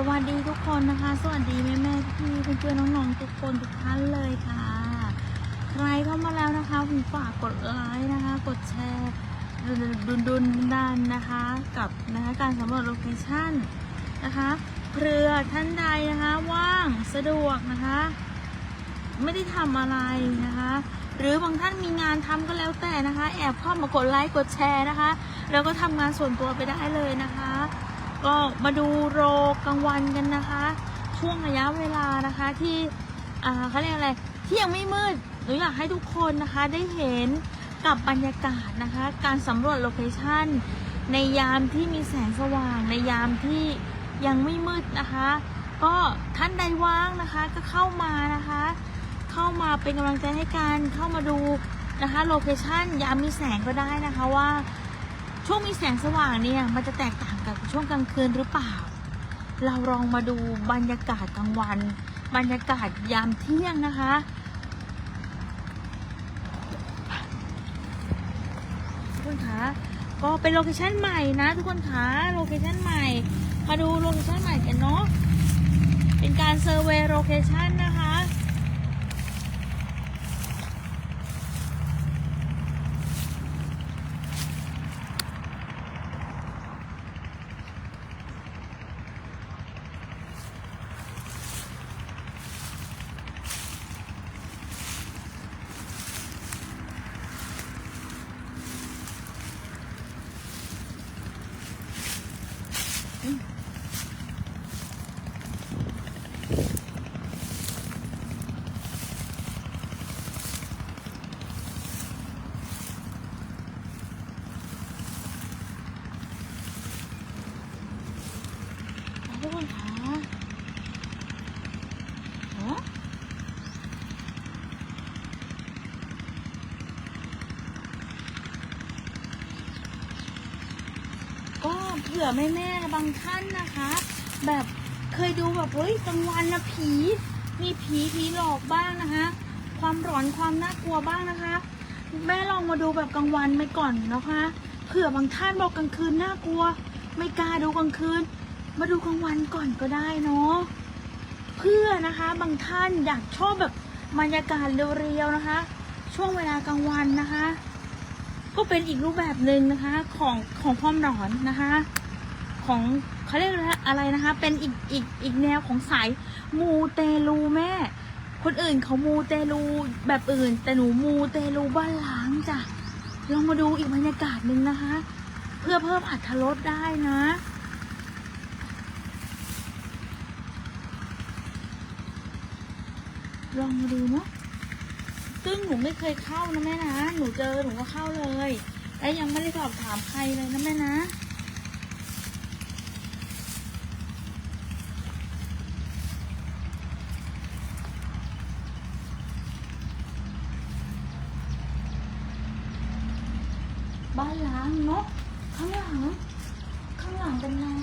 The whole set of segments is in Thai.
สวัสดีทุกคนนะคะ สวัสดีแม่แม่พี่เพื่อนๆน้องๆทุกคนทุกท่านเลยค่ะ ใครเข้ามาแล้วนะคะผมฝากกดไลค์นะคะ กดแชร์ดุนดุนดันนะคะ กับนะคะการสำรวจโลเคชั่นนะคะเผื่อท่านใดนะคะว่างสะดวกนะคะ ไม่ได้ทำอะไรนะคะ หรือบางท่านมีงานทำก็แล้วแต่นะคะ แอบเข้ามากดไลค์กดแชร์นะคะ แล้วก็ทำงานส่วนตัวไปได้เลยนะคะ ก็มาดูโรกลางวันกันนะคะ ช่วงระยะเวลานะคะที่อ่าเขาเรียกอะไรที่ยังไม่มืดหนูอยากให้ทุกคนนะคะได้เห็นกับบรรยากาศนะคะ การสำรวจโลเคชั่นในยามที่มีแสงสว่าง ในยามที่ยังไม่มืดนะคะ ก็ท่านใดว่างนะคะก็เข้ามานะคะ เข้ามาเป็นกำลังใจให้กันเข้ามาดูนะคะโลเคชั่นยามมีแสงก็ได้นะคะว่า ช่วงมีแสงสว่างเนี่ยมันจะแตกต่างกับช่วงกลางคืนหรือเปล่า เราลองมาดูบรรยากาศกลางวัน บรรยากาศยามเที่ยงนะคะ ทุกคนคะก็เป็นโลเคชั่นใหม่นะ ทุกคนคะโลเคชั่นใหม่ มาดูโลเคชั่นใหม่กันเนาะเป็นการเซอร์เวย์โลเคชั่นนะคะ ทุกคนคะฮะก็ เผื่อแม่แม่ๆบางท่านนะคะ แบบเคยดูแบบเฮ้ยกลางวันนะผี มีผีผีหลอกบ้างนะคะ ความหลอนความน่ากลัวบ้างนะคะ แม่ลองมาดูแบบกลางวันไปก่อนนะคะเผื่อบางท่านบอกกลางคืนน่ากลัว ไม่กล้าดูกลางคืน มาดูกลางวันก่อนก็ได้เนาะเพื่อนะคะบางท่านอยากชอบแบบบรรยากาศเรียวๆนะคะ ช่วงเวลากลางวันนะคะ ก็เป็นอีกรูปแบบหนึ่งนะคะของของความหลอนนะคะ ของเขาเรียกอะไรนะอะไรนะคะ เป็นอีกอีกอีกแนวของสายมูเตลูแม่ คนอื่นเขามูเตลูแบบอื่น แต่หนูมูเตลูบ้านล้างจ้ะลองมาดูอีกบรรยากาศหนึ่งนะคะ เพื่อเพิ่มอัตรสได้นะลองมาดูเนาะ ซึ่งหนูไม่เคยเข้านะแม่นะ หนูเจอหนูก็เข้าเลยและยังไม่ได้สอบถามใครเลยนะแม่นะ บ้านล้างเนาะข้างหลัง ข้างหลังเป็นน้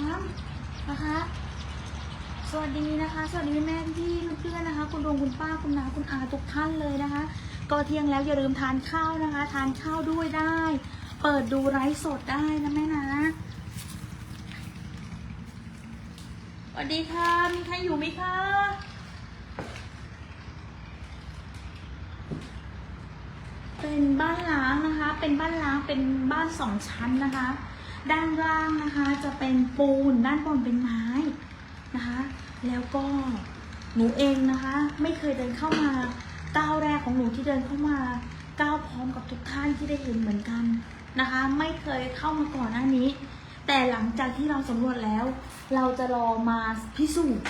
ำนะคะ สวัสดีนะคะ สวัสดีแม่พี่เพื่อนๆนะคะ คุณลุงคุณป้าคุณนาคุณอาทุกท่านเลยนะคะ ก็เที่ยงแล้วอย่าลืมทานข้าวนะคะ ทานข้าวด้วยได้ เปิดดูไลฟ์สดได้นะแม่นะสวัสดีค่ะ มีใครอยู่ไหมคะเป็นบ้านล้างนะคะ เป็นบ้านล้างเป็นบ้านสองชั้นนะคะ ด้านล่างนะคะจะเป็นปูนด้านบนเป็นไม้นะคะ แล้วก็หนูเองนะคะ ไม่เคยเดินเข้ามา ก้าวแรกของหนูที่เดินเข้ามาก้าวพร้อมกับทุกท่านที่ได้เห็นเหมือนกันนะคะ ไม่เคยเข้ามาก่อนหน้านี้ แต่หลังจากที่เราสำรวจแล้ว เราจะรอมาพิสูจน์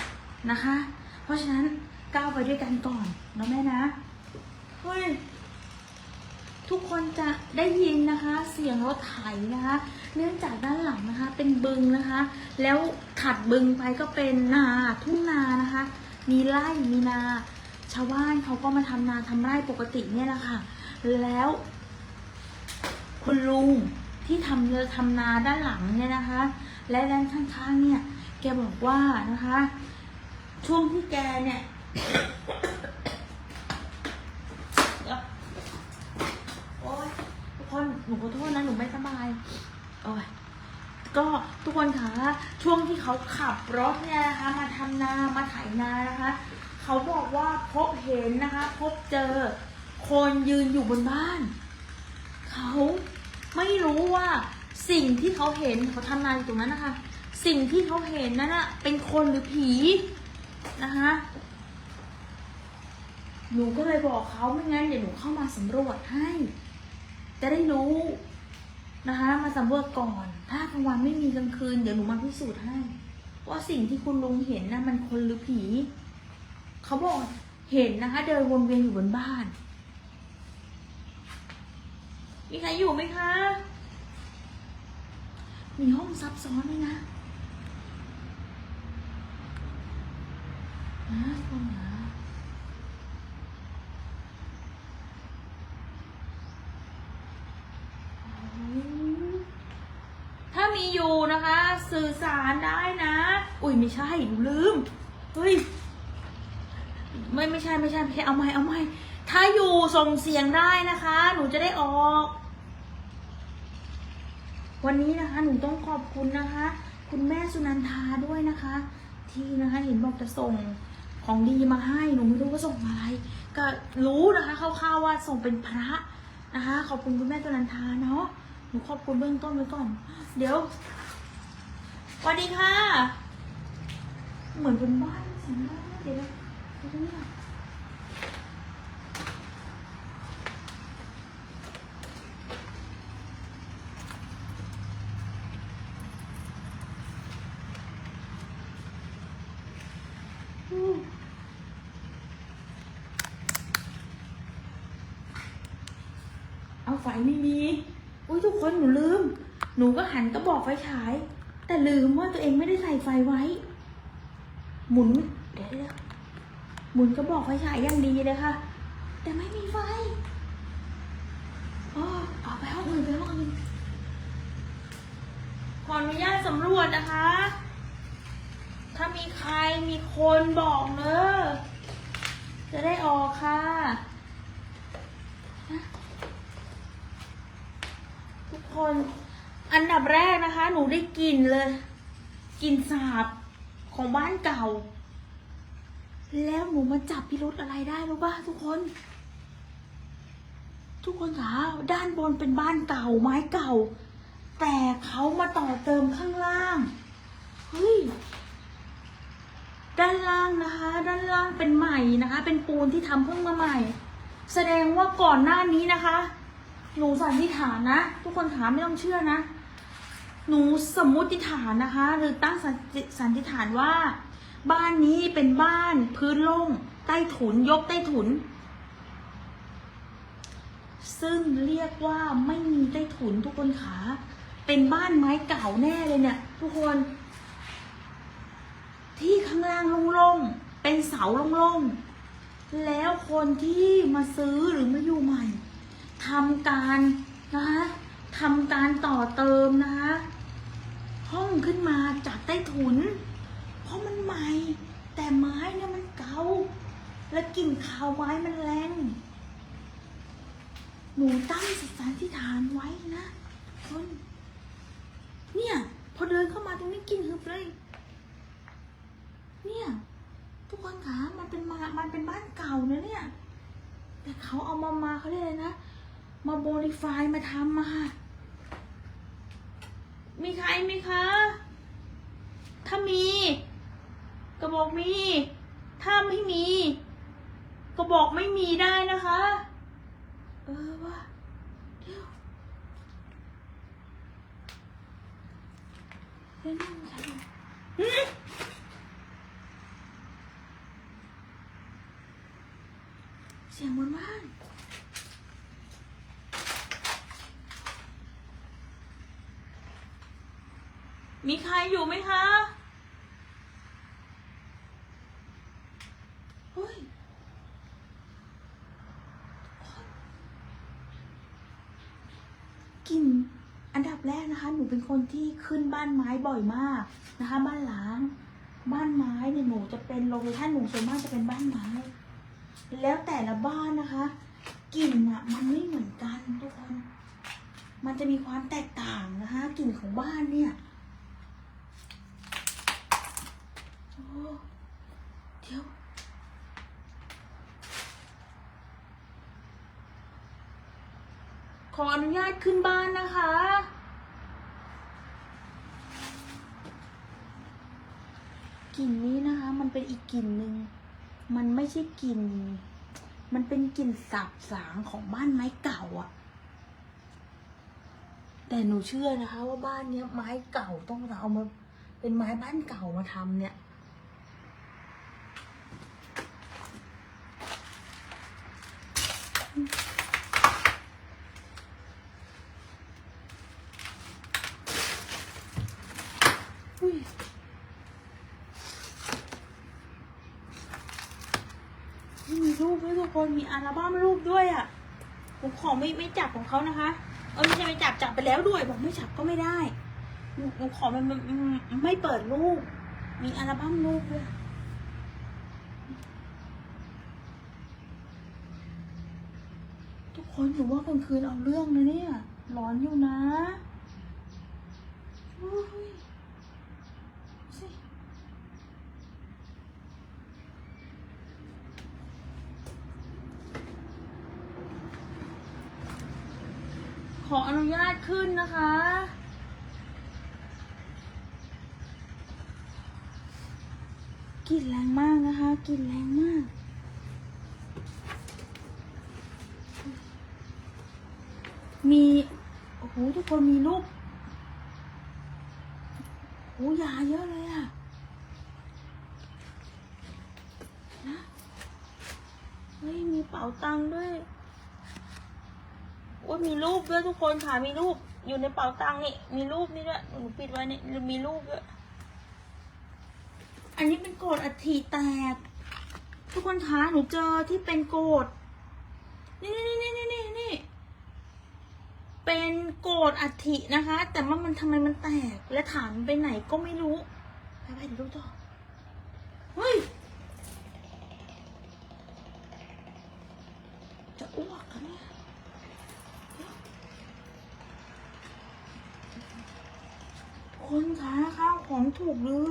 นะคะ เพราะฉะนั้นก้าวไปด้วยกันก่อนนะแม่นะเฮ้ยทุกคนจะได้ยินนะคะ เสียงรถไถนะคะ เนื่องจากด้านหลังนะคะ เป็นบึงนะคะ แล้วถัดบึงไปก็เป็นนาทุ่งนานะคะ มีไร่มีนา ชาวบ้านเขาก็มาทำนาทำไร่ปกติเนี่ยแหละค่ะ แล้ว คุณลุงที่ทำเรือทำนาด้านหลังเนี่ยนะคะ และด้านข้างๆเนี่ย แกบอกว่านะคะ ช่วงที่แกเนี่ยโอ๊ยทุกคนหนูขอโทษนะหนูไม่สบายโอ้ยก็ทุกคนคะช่วงที่เขาขับรถเนี่ยนะคะ มาทำนามาไถนานะคะ เขาบอกว่าพบเห็นนะคะ พบเจอ คนยืนอยู่บนบ้าน เขาไม่รู้ว่าสิ่งที่เขาเห็นเขาทำงานอยู่ตรงนั้นนะคะ สิ่งที่เขาเห็นนั้นอะเป็นคนหรือผีนะคะหนูก็เลยบอกเขาไม่งั้นเดี๋ยวหนูเข้ามาสำรวจให้ จะได้รู้นะคะมาสำรวจก่อน ถ้ากลางวันไม่มีกลางคืน เดี๋ยวหนูมาพิสูจน์ให้ว่าสิ่งที่คุณลุงเห็นนะมันคนหรือผี เขาบอกเห็นนะคะ เดินวนเวียนอยู่บนบ้าน มีใครอยู่ไหมคะ มีห้องซับซ้อนด้วยนะนะคนหาถ้ามีอยู่นะคะ สื่อสารได้นะ อุ้ยไม่ใช่ดูลืม เฮ้ย ไม่ไม่ใช่ไม่ใช่ไม่ใช่เอาไม่เอาไม่ถ้าอยู่ส่งเสียงได้นะคะ หนูจะได้ออก วันนี้นะคะ หนูต้องขอบคุณนะคะ คุณแม่สุนันทาด้วยนะคะ ที่นะคะเห็นบอกจะส่งของดีมาให้หนูไม่รู้ว่าส่งอะไร ก็รู้นะคะคร่าวๆว่าส่งเป็นพระนะคะ ขอบคุณคุณแม่สุนันทาเนาะหนูขอบคุณเบื้องต้นไว้ก่อน เดี๋ยวสวัสดีค่ะ เหมือนเป็นบ้านเสียงบ้านเดี๋ยว เดี๋ยวนะอืมเอาไฟไม่มี อุ้ยทุกคนหนูลืม หนูก็หันกระบอกไฟฉาย แต่ลืมว่าตัวเองไม่ได้ใส่ไฟไว้ หมุน เดี๋ยวเดี๋ยว หมุนกระบอกไฟฉายอย่างดีเลยค่ะ แต่ไม่มีไฟอ๋อเอาไปห้องอื่นไปห้องอื่นขออนุญาตสำรวจนะคะ ถ้ามีใครมีคนบอกเนอะจะได้ออกค่ะ ทุกคนอันดับแรกนะคะ หนูได้กลิ่นเลยกลิ่นสาบของบ้านเก่า แล้วหนูมาจับพิรุธอะไรได้รู้ป่ะทุกคน ทุกคนคะด้านบนเป็นบ้านเก่าไม้เก่า แต่เขามาต่อเติมข้างล่างเฮ้ยด้านล่างนะคะ ด้านล่างเป็นใหม่นะคะ เป็นปูนที่ทำเพิ่งมาใหม่ แสดงว่าก่อนหน้านี้นะคะ หนูสันนิษฐานนะ ทุกคนถามไม่ต้องเชื่อนะ หนูสมมุติฐานนะคะ หรือตั้งสันติสันนิษฐานว่า บ้านนี้เป็นบ้านพื้นโล่งใต้ถุนยกใต้ถุน ซึ่งเรียกว่าไม่มีใต้ถุนทุกคนขาเป็นบ้านไม้เก่าแน่เลยเนี่ย ทุกคน ที่ข้างล่างโล่งๆเป็นเสาโล่งๆแล้วคนที่มาซื้อหรือมาอยู่ใหม่ทำการนะคะทำการต่อเติมนะคะห้องขึ้นมาจากใต้ถุน เพราะมันใหม่ แต่ไม้เนี่ยมันเก่า และกลิ่นคาวไม้มันแรง หนูตั้งสันนิษฐานไว้นะคนเนี่ย พอเดินเข้ามาตรงนี้กลินฮึบเลย เนี่ย ทุกคนคะมันเป็นมามันเป็นบ้านเก่านะเนี่ย แต่เขาเอามามาเขาเรียกอะไรนะ มาโบริฟายมาทำมามีใครไหมคะ ถ้ามี ก็บอกมี ถ้าไม่มี ก็บอกไม่มีได้นะคะ เออว่าเดี๋ยวเดี๋ยวนั่งใครหืมเสียงบนบ้าน มีใครอยู่ไหมคะ ขึ้นบ้านไม้บ่อยมากนะคะ บ้านหล้าง บ้านไม้เนี่ยหนูจะเป็นโลเคชั่นหนูส่วนมากจะเป็นบ้านไม้ แล้วแต่ละบ้านนะคะกลิ่นอะมันไม่เหมือนกันทุกคน มันจะมีความแตกต่างนะคะกลิ่นของบ้านเนี่ยเดี๋ยวขออนุญาตขึ้นบ้านนะคะ ลิ่นนี้นะคะ มันเป็นอีกกลิ่นหนึ่ง มันไม่ใช่กลิ่น มันเป็นกลิ่นสาบสางของบ้านไม้เก่าอะแต่หนูเชื่อนะคะ ว่าบ้านเนี้ยไม้เก่าต้องเอามา เป็นไม้บ้านเก่ามาทำเนี่ย อุ้ยนี่มีรูปด้วย ทุกคนมีอัลบั้มรูปด้วยอะผมขอไม่ไม่จับของเขานะคะ เออไม่ใช่ไม่จับจับไปแล้วด้วยบอกไม่จับก็ไม่ได้หนูขอมันมันมันไม่เปิดรูป มีอัลบั้มรูปด้วยทุกคนหนูว่ากลางคืนเอาเรื่องนะเนี่ย ร้อนอยู่นะอุ้ยสิ ขออ นุญาตขึ้นนะคะ กลิ่นแรงมากนะคะ กลิ่นแรงมากมีโอ้โหทุกคนมีรูปโอ้ยาเยอะเลยอะนะเฮ้ยมีเป๋าตังค์ด้วย อ้ยมีรูปด้วยทุกคนค่ะมีรูป อยู่ในเป๋าตังค์นี่มีรูปนี่ด้วยหนูปิดไว้นี่มีรูปด้วยอันนี้เป็นโกรธอัฐิแตก ทุกคนคะหนูเจอที่เป็นโกรธนี่นี่นี่นี่นี่นี่เป็นโกรธอัฐินะคะ แต่ว่ามันทำไมมันแตกและฐานมันไปไหนก็ไม่รู้ไปไปดูต่อเฮ้ย จะอ้วกแล้วเนี่ย คนคะข้าวของถูกหรือ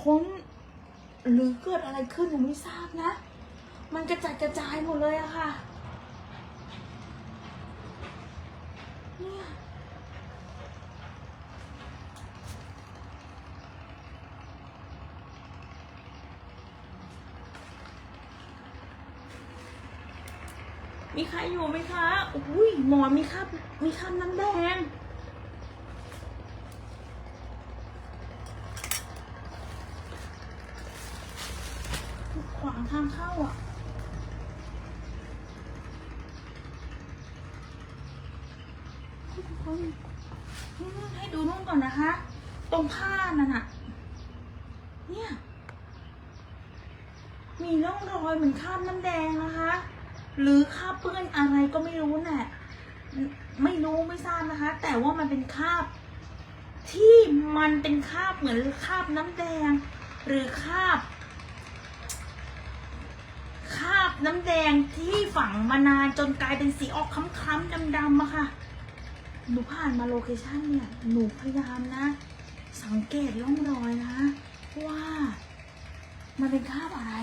ค้น หรือเกิดอะไรขึ้นหนูไม่ทราบนะ มันกระจัดกระจายหมดเลยอะค่ะเนี่ยมีใครอยู่ไหมคะ อุ้ยหมอนมีคราบมีคราบน้ำแดง ขวางทางเข้าอะ ทุกคนอื มให้ดูนู่นก่อนนะคะ ตรงผ้านั่นน่ะเนี่ย มีร่องรอยเหมือนคราบน้ำแดงนะคะ หรือคราบเปื้อนอะไรก็ไม่รู้น่ะไม่รู้ไม่ทราบนะคะ แต่ว่ามันเป็นคราบ ที่มันเป็นคราบเหมือนคราบน้ำแดง หรือคราบคราบน้ำแดงที่ฝังมานานจนกลายเป็นสีออกคล้ำๆดำๆอะค่ะ หนูผ่านมาโลเคชันเนี่ยหนูพยายามนะ สังเกตร่องรอยนะ ว่ามันเป็นคราบอะไร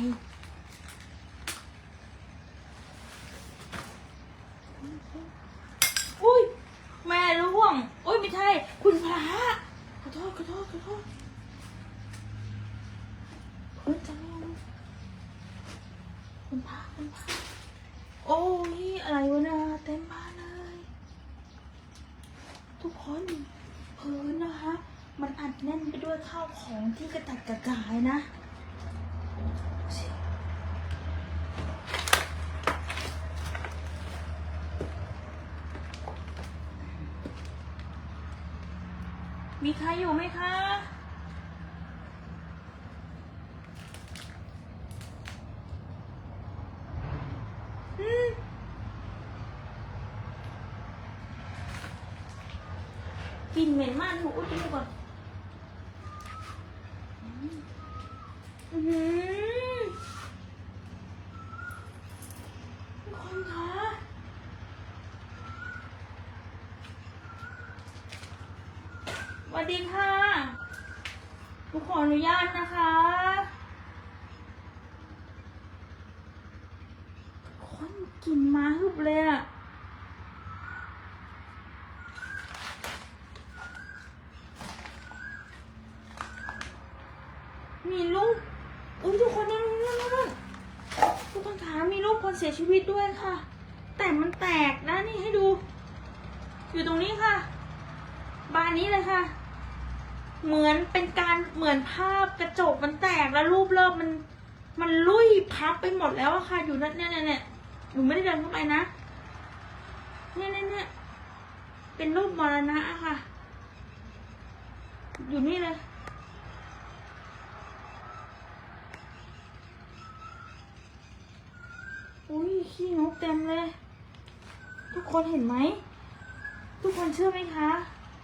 อุ้ยแม่ร่วงอุ้ยไม่ใช่ คุณพระขอโทษขอโทษขอโทษเอ้ยจะร่วงคุณพระคุณพระโอ้ยอะไรวะนะเต็มบ้านเลย ทุกคนพื้นนะคะ มันอัดแน่นไปด้วย ของที่กระตัดกระจายนะ มีใครอยู่ไหมคะ อืมกลิ่นเหม็นมากหนูอุดจมูกก่อนอือหือทุก คนคะสวัสดีค่ะ ทุกคขออนุญาตนะคะคนกลินมาฮึบเลยอะมีรูปอุ้ยทุกคนนั่นนั่นนั่นนั่นทุกคนคะมีรูปคนเสียชีวิตด้วยค่ะ แต่มันแตกนะนี่ให้ดู อยู่ตรงนี้ค่ะ บานนี้เลยค่ะ เหมือนเป็นการเหมือนภาพกระจกมันแตกแล้วรูปเริ่มมัน มันลุยพับไป หมดแล้วอะค่ะ อยู่นั่นเนี่ยเนี่ยเนี่ยหนูไม่ได้เดินเข้าไปนะ เนี่ยเนี่ยเนี่ยเป็นรูปมรณะอะค่ะ อยู่นี่เลยอุ้ยขี้นกเต็มเลย ทุกคนเห็นไหม ทุกคนเชื่อไหมคะ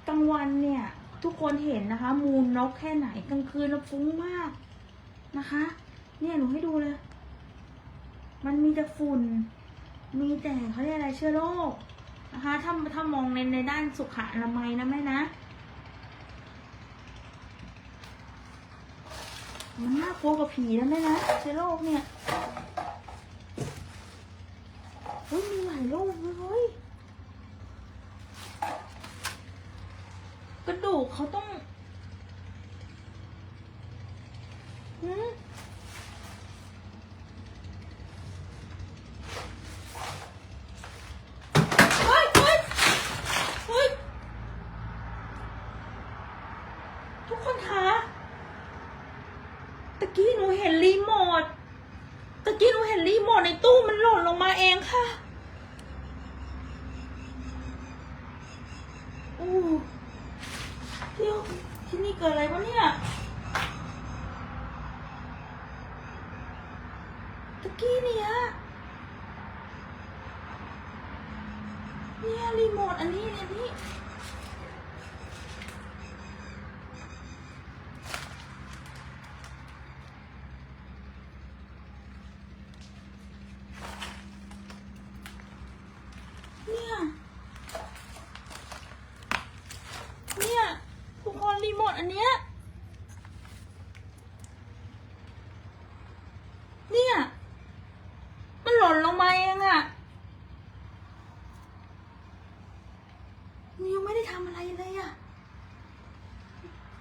กลางวันเนี่ย ทุกคนเห็นนะคะ มูลนกแค่ไหนกลางคืนเราฟุ้งมากนะคะ เนี่ยหนูให้ดูเลย มันมีแต่ฝุ่น มีแต่เขาเรียกอะไรเชื้อโรคนะคะถ้าถ้ามองในในด้านสุขอนามัยนะแม่นะ มันน่ากลัวกว่าผีนะแม่นะเชื้อโรคเนี่ยเฮ้ยมีหลายโรคเลยเฮ้ยกระดูกเขาต้องหืมเฮ้ยเฮ้ยเฮ้ย ทุกคนคะตะกี้หนูเห็นรีโมท ตะกี้หนูเห็นรีโมทในตู้มันหล่นลงมาเองค่ะโอ้เดี๋ยวที่นี่เกิดอะไรวะเนี่ย ตะกี้เนี่ยเนี่ย รีโมทอันนี้อันนี้ เนี่ย เนี่ยทุกคนรีโมทอันเนี้ย เนี่ย มันหล่นลงมาเองอะยังไม่ได้ทำอะไรเลยอะ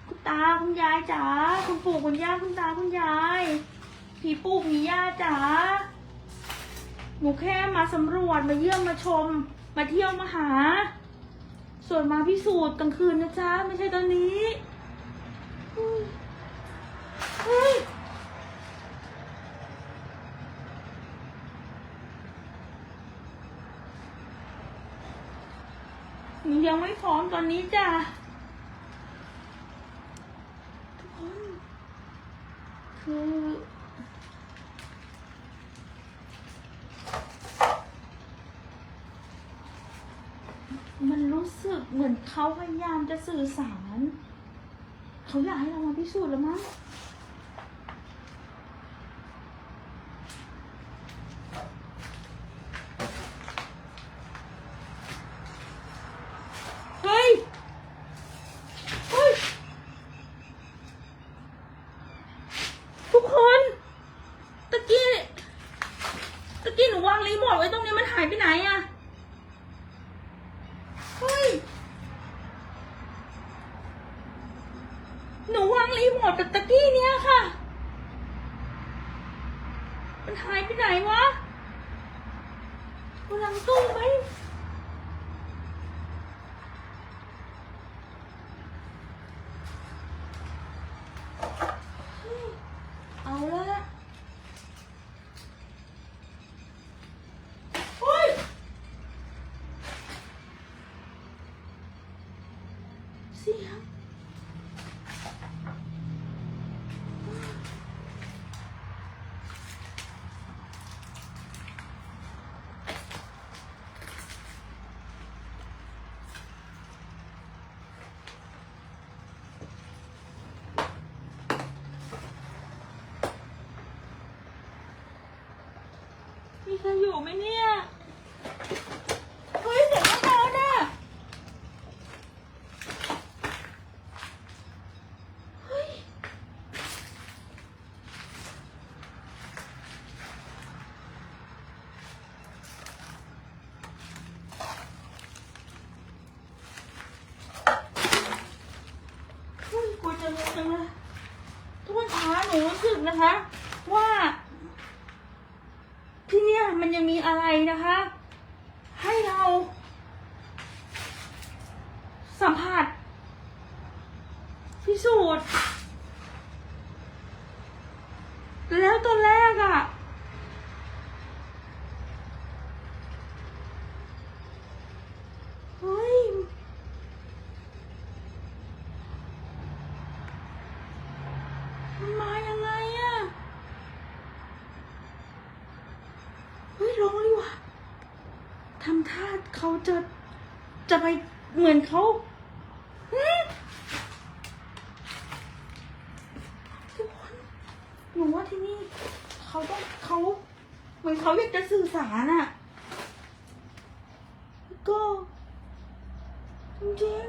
คุณตาคุณ ยายจ๋าคุณปู่คุณย่าคุณตาคุณยาย ผีปู่ผีย่าจ๋าหนูแค่มาสำรวจมาเยี่ยมมาชม มาเที่ยวมาหา ส่วนมาพิสูจน์กลางคืนนะจ๊ะไม่ใช่ตอนนี้เฮ้ยหนูยังไม่พร้อมตอนนี้จ้ะทุกคน คือ มันรู้สึกเหมือนเขาพยายาม จะสื่อสาร เขาอยากให้เรามาพิสูจน์แล้วมั้งเฮ้ยเฮ้ยทุกคนตะกี้ตะกี้หนูวางรีโมทไว้ตรงนี้มันหายไปไหนอะ จะอยู่ไหมเนี่ยเฮ้ยเสียงแมวนะเฮ้ยเฮ้ยกลัวจะงงจังเลยทุกวันเช้าหนูรู้สึกนะคะ มันยังมีอะไรนะคะ ให้เรา สัมผัส พิสูจน์ แล้วตอนแรกอะ่ะ เฮ้ย มันมายังไงอะเฮ้ยลองดีกว่าทำท่าเขาจะ จะไปเห มือนเขาทุกคนหนูว่าที่นี่เขาต้องเขาเหมือนเขาอยากจะสื่อสารอะก็จริง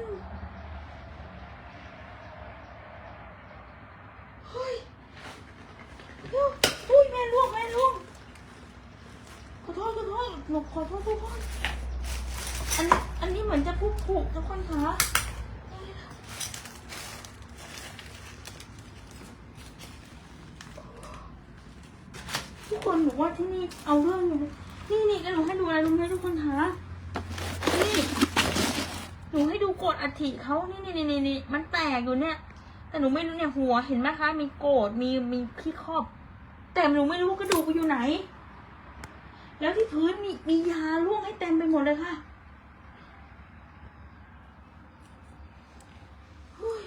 เฮ้ยเฮ้ยแม่ล่วงแม่ล่วงขอโทษขอโทษหนูขอโทษทุกคนอัน อันนี้เหมือนจะพุกผูกทุกคนคะทุกคนหนูว่าที่นี่เอาเรื่องอยู่นี่นี่ก็หนูให้ดูอะไรรู้ไหมทุกคนคะนี่หนูให้ดูโกรธอัฐิเขานี่นี่นี่นี่มันแตกอยู่เนี่ย แต่หนูไม่รู้เนี่ยหัวเห็นไหมคะ มีโกรธมีมีขี้ครอบ แต่หนูไม่รู้กระดูกอยู่ไหน แล้วที่พื้นมีมียาล่วงให้เต็มไปหมดเลยค่ะเฮ้ย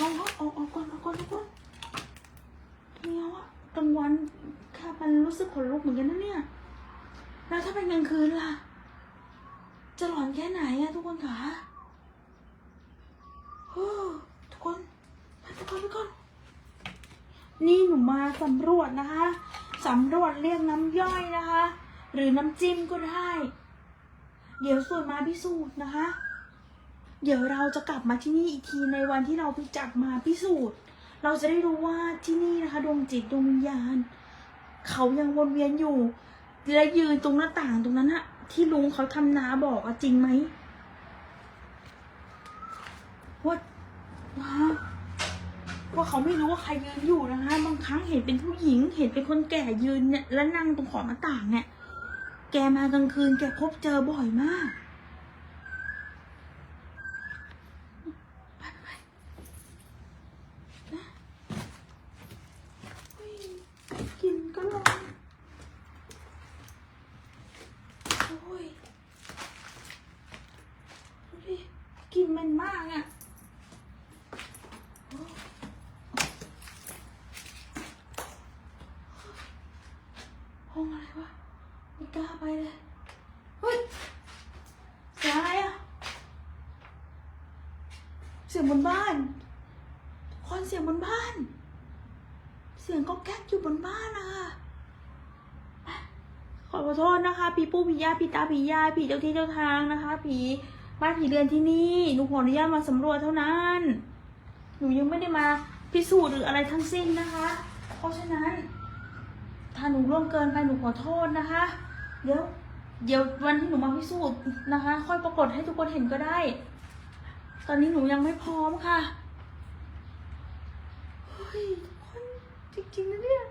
ลองเอาออกออกก่อนออกก่อนออกก่อนเนี้ยอะกลางวันแค่มัน รู้สึกขนลุกเหมือนกันนะเนี่ย แล้วถ้าเป็นกลางคืนล่ะ จะหลอนแค่ไหนอะทุกคนคะเฮ้ทุกคนไปไปก่อนไปก่อนนี่หนูมาสำรวจนะคะสำรวจเรียกน้ำย่อยนะคะ หรือน้ำจิ้มก็ได้ เดี๋ยวส่วนมาพิสูจน์นะคะ เดี๋ยวเราจะกลับมาที่นี่อีกทีในวันที่เราไปจับมาพิสูจน์ เราจะได้รู้ว่าที่นี่นะคะดวงจิตดวงวิญญาณ เขายังวนเวียนอยู่และยืนตรงหน้าต่างตรงนั้นอะที่ลุงเขาทำนาบอกอะจริงไหมว่าว่าว่าเขาไม่รู้ว่าใครยืนอยู่นะคะ บางครั้งเห็นเป็นผู้หญิง เห็นเป็นคนแก่ยืนเนี่ย แล้วนั่งตรงขอบหน้าต่างเนี่ย แกมากลางคืนแกพบเจอบ่อยมาก ไปไปนะเฮ้ยกินก็ลองโอ้ยดูดิกลินมันมากอะโอ้ห้องอะไรวะไม่กล้าไปเลย เฮ้ย เสียงอะไรอะ เสียงบนบ้าน คนเสียงบนบ้าน เสียงก็แก๊กอยู่บนบ้านนะคะขอโทษนะคะผีปู่ผีย่าผีตาผียายผีเจ้าที่เจ้าทางนะคะ ผีบ้านผีเรือนที่นี่หนูขออนุญาตมาสำรวจเท่านั้น หนูยังไม่ได้มาพิสูจน์หรืออะไรทั้งสิ้นนะคะ เพราะฉะนั้น ถ้าหนูร่วงเกินไปหนูขอโทษนะคะ เดี๋ยวเดี๋ยววันที่หนูมาพิสูจน์นะคะ ค่อยปรากฏให้ทุกคนเห็นก็ได้ ตอนนี้หนูยังไม่พร้อมค่ะ เฮ้ย ทุกคน จริงๆนะเนี่ย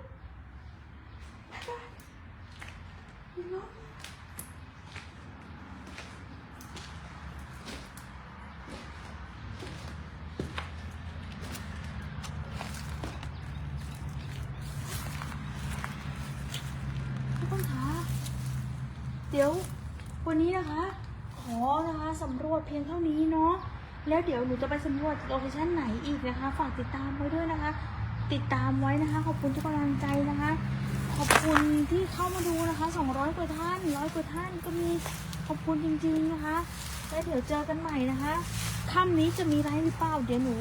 เดี๋ยววันนี้นะคะ ขอนะคะสำรวจเพียงเท่านี้เนาะ แล้วเดี๋ยวหนูจะไปสำรวจโลเคชั่นไหนอีกนะคะ ฝากติดตามไว้ด้วยนะคะ ติดตามไว้นะคะ ขอบคุณทุกกำลังใจนะคะ ขอบคุณที่เข้ามาดูนะคะ 200 กว่าท่านร้อยกว่าท่านก็มีขอบคุณจริง ๆนะคะ แล้วเดี๋ยวเจอกันใหม่นะคะค่ำนี้จะมีไลฟ์หรือเปล่าเดี๋ยวหนู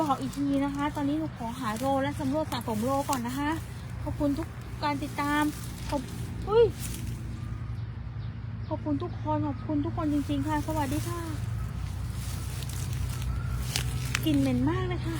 บอกอีกทีนะคะ ตอนนี้หนูขอหาโรและสำรวจสะสมโรก่อนนะคะ ขอบคุณทุกการติดตาม ขอบอุ้ยขอบคุณทุกคน ขอบคุณทุกคนจริง ๆ ค่ะ สวัสดีค่ะ กลิ่นเหม็นมากเลยค่ะ